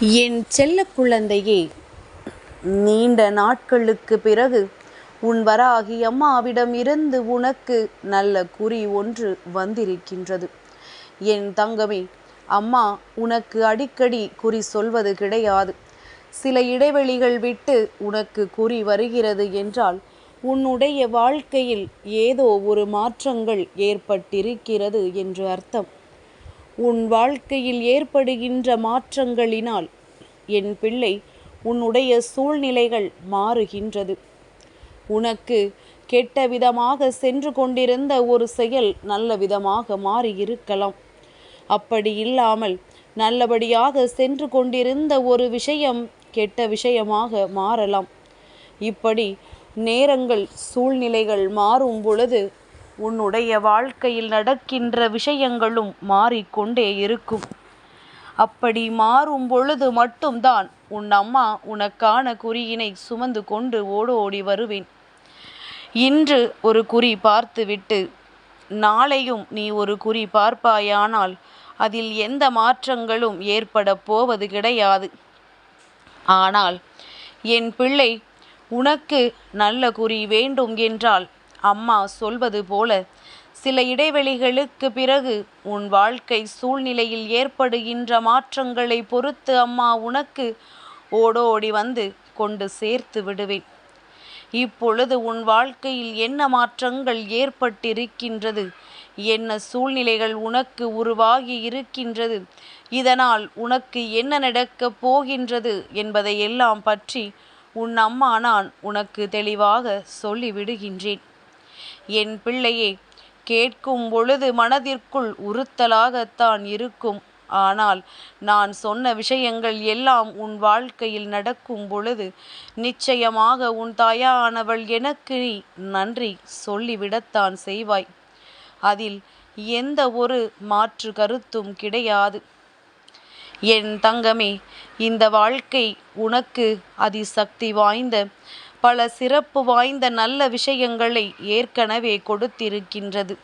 என் செல்ல குழந்தையே நீண்ட நாட்களுக்குப் பிறகு உன் வராகி அம்மாவிடம் இருந்து உனக்கு நல்ல குறி ஒன்று வந்திருக்கின்றது. என் தங்கமே அம்மா உனக்கு அடிக்கடி குறி சொல்வது கிடையாது. சில இடைவெளிகள் விட்டு உனக்கு குறி வருகிறது என்றால் உன்னுடைய வாழ்க்கையில் ஏதோ ஒரு மாற்றங்கள் ஏற்பட்டிருக்கிறது என்று அர்த்தம். உன் வாழ்க்கையில் ஏற்படுகின்ற மாற்றங்களினால் என் பிள்ளை உன்னுடைய சூழ்நிலைகள் மாறுகின்றது. உனக்கு கெட்ட விதமாக சென்று கொண்டிருந்த ஒரு செயல் நல்ல விதமாக மாறியிருக்கலாம். அப்படி இல்லாமல் நல்லபடியாக சென்று கொண்டிருந்த ஒரு விஷயம் கெட்ட விஷயமாக மாறலாம். இப்படி நேரங்கள் சூழ்நிலைகள் மாறும் பொழுது உன்னுடைய வாழ்க்கையில் நடக்கின்ற விஷயங்களும் மாறிக்கொண்டே இருக்கும். அப்படி மாறும் பொழுது மட்டும்தான் உன் அம்மா உனக்கான குறியினை சுமந்து கொண்டு ஓடோடி வருவேன். இன்று ஒரு குறி பார்த்துவிட்டு நாளையும் நீ ஒரு குறி பார்ப்பாயானால் அதில் எந்த மாற்றங்களும் ஏற்பட போவது கிடையாது. ஆனால் என் பிள்ளை உனக்கு நல்ல குறி வேண்டும் என்றால் அம்மா சொல்வது போல சில இடைவெளிகளுக்கு பிறகு உன் வாழ்க்கை சூழ்நிலையில் ஏற்படுகின்ற மாற்றங்களை பொறுத்து அம்மா உனக்கு ஓடோடி வந்து கொண்டு சேர்த்து விடுவேன். இப்பொழுது உன் வாழ்க்கையில் என்ன மாற்றங்கள் ஏற்பட்டிருக்கின்றது? என்ன சூழ்நிலைகள் உனக்கு உருவாகி இருக்கின்றது? இதனால் உனக்கு என்ன நடக்கப் போகின்றது என்பதை எல்லாம் பற்றி உன் அம்மா நான் உனக்கு தெளிவாக சொல்லிவிடுகின்றேன். என் பிள்ளையே கேட்கும் பொழுது மனதிற்குள் உறுத்தலாகத்தான் இருக்கும். ஆனால் நான் சொன்ன விஷயங்கள் எல்லாம் உன் வாழ்க்கையில் நடக்கும் பொழுது நிச்சயமாக உன் தாயானவள் எனக்கு நீ நன்றி சொல்லிவிடத்தான் செய்வாய். அதில் எந்த ஒரு மாற்று கருத்தும் கிடையாது. என் தங்கமே இந்த வாழ்க்கை உனக்கு அதிசக்தி வாய்ந்த பல சிறப்பு வாய்ந்த நல்ல விஷயங்களை ஏற்கனவே கொடுத்திருக்கின்றது.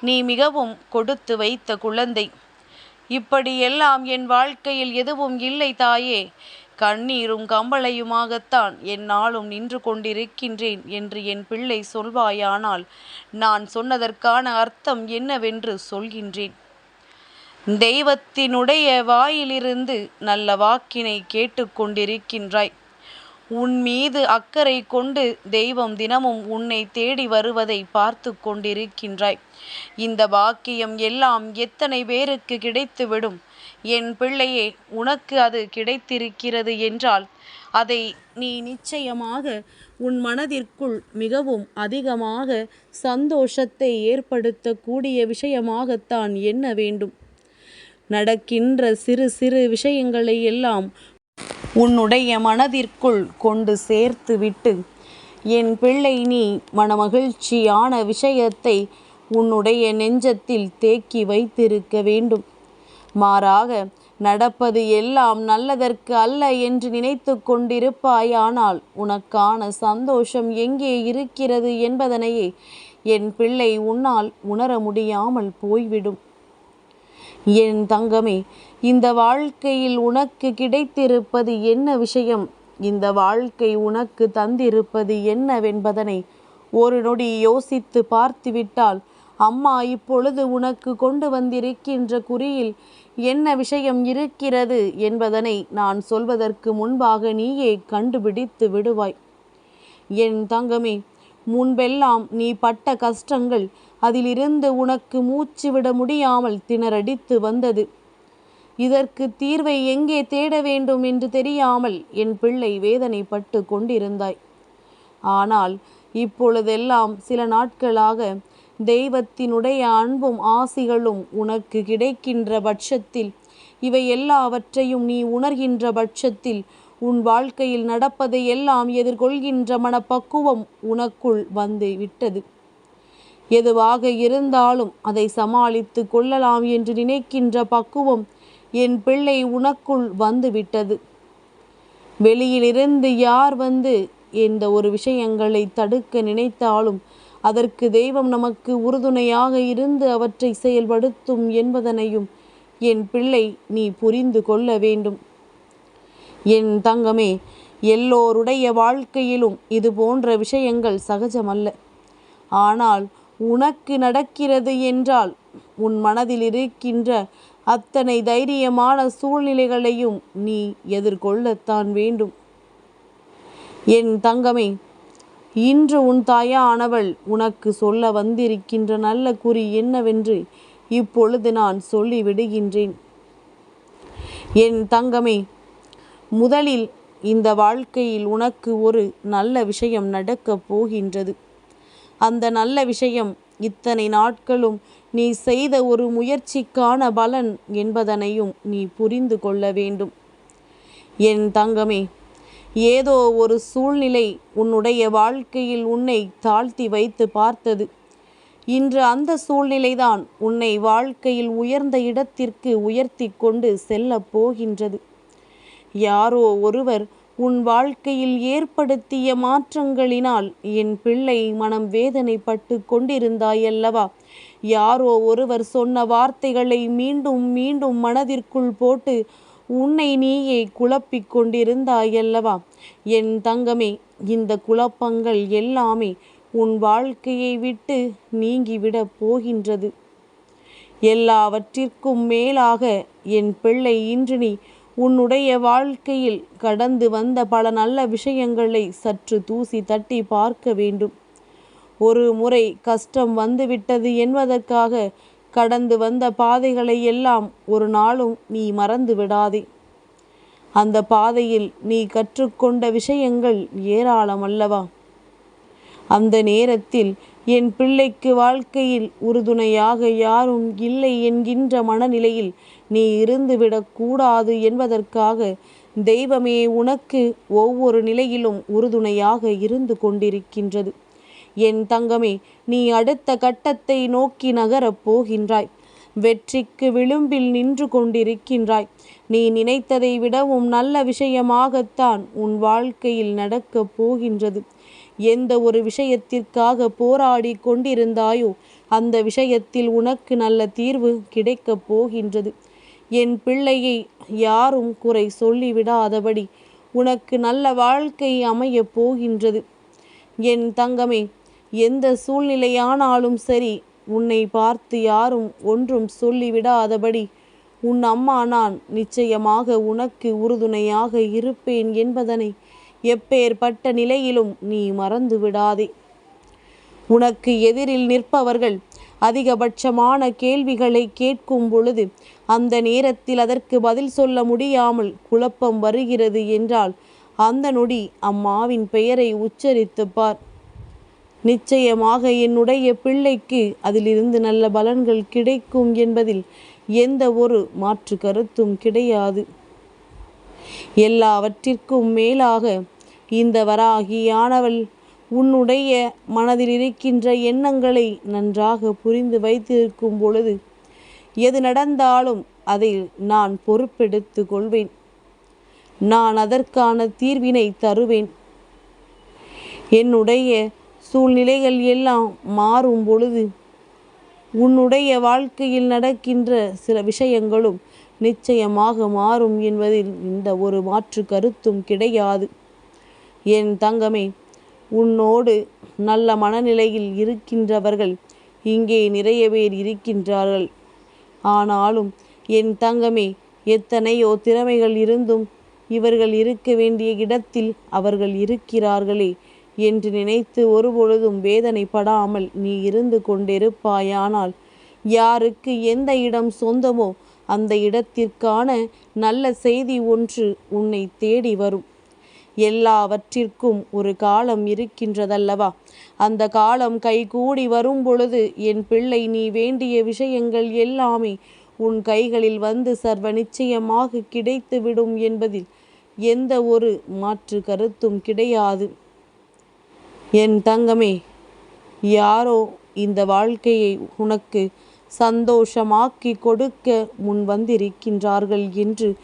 நீ மிகவும் கொடுத்து வைத்த குழந்தை. இப்படியெல்லாம் என் வாழ்க்கையில் எதுவும் இல்லை தாயே. கண்ணீரும் கம்பளையுமாகத்தான் என்னாலும் நின்று கொண்டிருக்கின்றேன் என்று என் பிள்ளை சொல்வாயானால் நான் சொன்னதற்கான அர்த்தம் என்னவென்று சொல்கின்றேன். தெய்வத்தினுடைய வாயிலிருந்து நல்ல வாக்கினை கேட்டுக்கொண்டிருக்கின்றாய். உன் மீது அக்கறை கொண்டு தெய்வம் தினமும் உன்னை தேடி வருவதை பார்த்து கொண்டிருக்கின்றாய். இந்த பாக்கியம் எல்லாம் எத்தனை பேருக்கு கிடைத்துவிடும்? என் பிள்ளையே உனக்கு அது கிடைத்திருக்கிறது என்றால் அதை நீ நிச்சயமாக உன் மனதிற்குள் மிகவும் அதிகமாக சந்தோஷத்தை ஏற்படுத்தக்கூடிய விஷயமாகத்தான் எண்ண வேண்டும். நடக்கின்ற சிறு சிறு விஷயங்களை எல்லாம் உன்னுடைய மனதிற்குள் கொண்டு சேர்த்து விட்டு என் பிள்ளை நீ மனமகிழ்ச்சியான விஷயத்தை உன்னுடைய நெஞ்சத்தில் தேக்கி வைத்திருக்க வேண்டும். மாறாக நடப்பது எல்லாம் நல்லதற்கு அல்ல என்று நினைத்து கொண்டிருப்பாயானால் உனக்கான சந்தோஷம் எங்கே இருக்கிறது என்பதனையே என் பிள்ளை உன்னால் உணர முடியாமல் போய்விடும். என் தங்கமே இந்த வாழ்க்கையில் உனக்கு கிடைத்திருப்பது என்ன விஷயம்? இந்த வாழ்க்கை உனக்கு தந்திருப்பது என்னவென்பதனை ஒரு நொடி யோசித்து பார்த்துவிட்டால் அம்மா இப்பொழுது உனக்கு கொண்டு வந்திருக்கின்ற குறியில் என்ன விஷயம் இருக்கிறது என்பதனை நான் சொல்வதற்கு முன்பாக நீயே கண்டுபிடித்து விடுவாய். என் தங்கமே முன்பெல்லாம் நீ பட்ட கஷ்டங்கள் அதிலிருந்து உனக்கு மூச்சு விட முடியாமல் திணறடித்து வந்தது. இதற்கு தீர்வை எங்கே தேட வேண்டும் என்று தெரியாமல் என் பிள்ளை வேதனைப்பட்டு கொண்டிருந்தாய். ஆனால் இப்பொழுதெல்லாம் சில நாட்களாக தெய்வத்தினுடைய அன்பும் ஆசிகளும் உனக்கு கிடைக்கின்ற பட்சத்தில் இவை எல்லாவற்றையும் நீ உணர்கின்ற பட்சத்தில் உன் வாழ்க்கையில் நடப்பதை எல்லாம் எதிர்கொள்கின்ற மனப்பக்குவம் உனக்குள் வந்து விட்டது. எதுவாக இருந்தாலும் அதை சமாளித்து கொள்ளலாம் என்று நினைக்கின்ற பக்குவம் என் பிள்ளை உனக்குள் வந்துவிட்டது. வெளியிலிருந்து யார் வந்து இந்த ஒரு விஷயங்களை தடுக்க நினைத்தாலும் அதற்கு தெய்வம் நமக்கு உறுதுணையாக இருந்து அவற்றை செயல்படுத்தும் என்பதனையும் என் பிள்ளை நீ புரிந்து கொள்ள வேண்டும். என் தங்கமே எல்லோருடைய வாழ்க்கையிலும் இது போன்ற விஷயங்கள் சகஜமல்ல. ஆனால் உனக்கு நடக்கிறது என்றால் உன் மனதில் இருக்கின்ற அத்தனை தைரியமான சூழ்நிலைகளையும் நீ எதிர்கொள்ளத்தான் வேண்டும். என் தங்கமே இன்று உன் தாயானவள் உனக்கு சொல்ல வந்திருக்கின்ற நல்ல குறி என்னவென்று இப்பொழுது நான் சொல்லிவிடுகின்றேன். என் தங்கமே முதலில் இந்த வாழ்க்கையில் உனக்கு ஒரு நல்ல விஷயம் நடக்கப் போகின்றது. அந்த நல்ல விஷயம். இத்தனை நாட்களும் நீ செய்த ஒரு முயற்சிக்கான பலன் என்பதனையும் நீ புரிந்து கொள்ள வேண்டும். என் தங்கமே ஏதோ ஒரு சூழ்நிலை உன்னுடைய வாழ்க்கையில் உன்னை தாழ்த்தி வைத்து பார்த்தது. இன்று அந்த சூழ்நிலைதான் உன்னை வாழ்க்கையில் உயர்ந்த இடத்திற்கு உயர்த்தி கொண்டு செல்லப் போகின்றது. யாரோ ஒருவர் உன் வாழ்க்கையில் ஏற்படுத்திய மாற்றங்களினால் என் பிள்ளை மனம் வேதனைப்பட்டு கொண்டிருந்தாயல்லவா? யாரோ ஒருவர் சொன்ன வார்த்தைகளை மீண்டும் மீண்டும் மனதிற்குள் போட்டு உன்னை நீயே குழப்பிக் கொண்டிருந்தாயல்லவா? என் தங்கமே இந்த குழப்பங்கள் எல்லாமே உன் வாழ்க்கையை விட்டு நீங்கிவிடப் போகின்றது. எல்லாவற்றிற்கும் மேலாக என் பிள்ளை இன்று நீ உன்னுடைய வாழ்க்கையில் கடந்து வந்த பல நல்ல விஷயங்களை சற்று தூசி தட்டி பார்க்க வேண்டும். ஒரு முறை கஷ்டம் வந்துவிட்டது என்பதற்காக கடந்து வந்த பாதைகளை எல்லாம் ஒரு நாளும் நீ மறந்து விடாதே. அந்த பாதையில் நீ கற்றுக்கொண்ட விஷயங்கள் ஏராளம் அல்லவா? அந்த நேரத்தில் என் பிள்ளைக்கு வாழ்க்கையில் உறுதுணையாக யாரும் இல்லை என்கின்ற மனநிலையில் நீ இருந்துவிடக்கூடாது என்பதற்காக தெய்வமே உனக்கு ஒவ்வொரு நிலையிலும் உறுதுணையாக இருந்து கொண்டிருக்கின்றது. என் தங்கமே நீ அடுத்த கட்டத்தை நோக்கி நகரப் போகின்றாய். வெற்றிக்கு விளிம்பில் நின்று கொண்டிருக்கின்றாய். நீ நினைத்ததை விடவும் நல்ல விஷயமாகத்தான் உன் வாழ்க்கையில் நடக்கப் போகின்றது. எந்த ஒரு விஷயத்திற்காக போராடி கொண்டிருந்தாயோ அந்த விஷயத்தில் உனக்கு நல்ல தீர்வு கிடைக்கப் போகின்றது. என் பிள்ளையை யாரும் குறை சொல்லிவிடாதபடி உனக்கு நல்ல வாழ்க்கை அமையப் போகின்றது. என் தங்கமே எந்த சூழ்நிலையானாலும் சரி உன்னை பார்த்து யாரும் ஒன்றும் சொல்லிவிடாதபடி உன் அம்மா நான் நிச்சயமாக உனக்கு உறுதுணையாக இருப்பேன் என்பதனை எப்பேற்பட்ட நிலையிலும் நீ மறந்து விடாதே உனக்கு எதிரில் நிற்பவர்கள் அதிகபட்சமான கேள்விகளை கேட்கும் பொழுது அந்த நேரத்தில் அதற்கு பதில் சொல்ல முடியாமல் குழப்பம் வருகிறது என்றால் அந்த நொடி அம்மாவின் பெயரை உச்சரித்து பார். நிச்சயமாக என்னுடைய பிள்ளைக்கு அதிலிருந்து நல்ல பலன்கள் கிடைக்கும் என்பதில் எந்த ஒரு மாற்று கருத்தும் கிடையாது. எல்லாவற்றிற்கும் மேலாக இந்த வராகியானவள் உன்னுடைய மனதில் இருக்கின்ற எண்ணங்களை நன்றாக புரிந்து வைத்திருக்கும் பொழுது எது நடந்தாலும் அதை நான் பொறுப்பெடுத்து கொள்வேன். நான் அதற்கான தீர்வினை தருவேன். என்னுடைய சூழ்நிலைகள் எல்லாம் மாறும் பொழுது உன்னுடைய வாழ்க்கையில் நடக்கின்ற சில விஷயங்களும் நிச்சயமாக மாறும் என்பதில் இந்த ஒரு மாற்று கருத்தும் கிடையாது. என் தங்கமே உன்னோடு நல்ல மனநிலையில் இருக்கின்றவர்கள் இங்கே நிறைய பேர் இருக்கின்றார்கள். ஆனாலும் என் தங்கமே எத்தனையோ திறமைகள் இருந்தும் இவர்கள் இருக்க வேண்டிய இடத்தில் அவர்கள் இருக்கிறார்களே என்று நினைத்து ஒருபொழுதும் வேதனைப்படாமல் நீ இருந்து கொண்டிருப்பாயானால் யாருக்கு எந்த இடம் சொந்தமோ அந்த இடத்திற்கான நல்ல செய்தி ஒன்று உன்னை தேடி வரும். எல்லாவற்றிற்கும் ஒரு காலம் இருக்கின்றதல்லவா? அந்த காலம் கைகூடி வரும் பொழுது என் பிள்ளை நீ வேண்டிய விஷயங்கள் எல்லாமே உன் கைகளில் வந்து சர்வ நிச்சயமாக கிடைத்துவிடும் என்பதில் எந்த ஒரு மாற்று கருத்தும் கிடையாது. என் தங்கமே யாரோ இந்த வாழ்க்கையை உனக்கு சந்தோஷமாக்கி கொடுக்க முன் வந்திருக்கின்றார்கள் என்று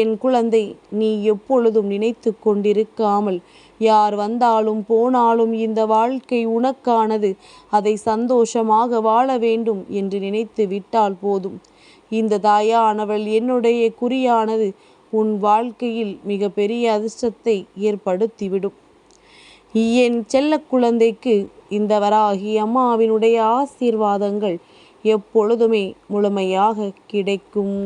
என் குழந்தை நீ எப்பொழுதும் நினைத்து கொண்டிருக்காமல் யார் வந்தாலும் போனாலும் இந்த வாழ்க்கை உனக்கானது. அதை சந்தோஷமாக வாழ வேண்டும் என்று நினைத்து விட்டால் போதும். இந்த தாயானவள் என்னுடைய குறியானது. உன் வாழ்க்கையில் மிக பெரிய அதிர்ஷ்டத்தை ஏற்படுத்திவிடும். என் செல்ல குழந்தைக்கு இந்த வராகி அம்மாவினுடைய ஆசீர்வாதங்கள் எப்பொழுதுமே முழுமையாக கிடைக்கும்.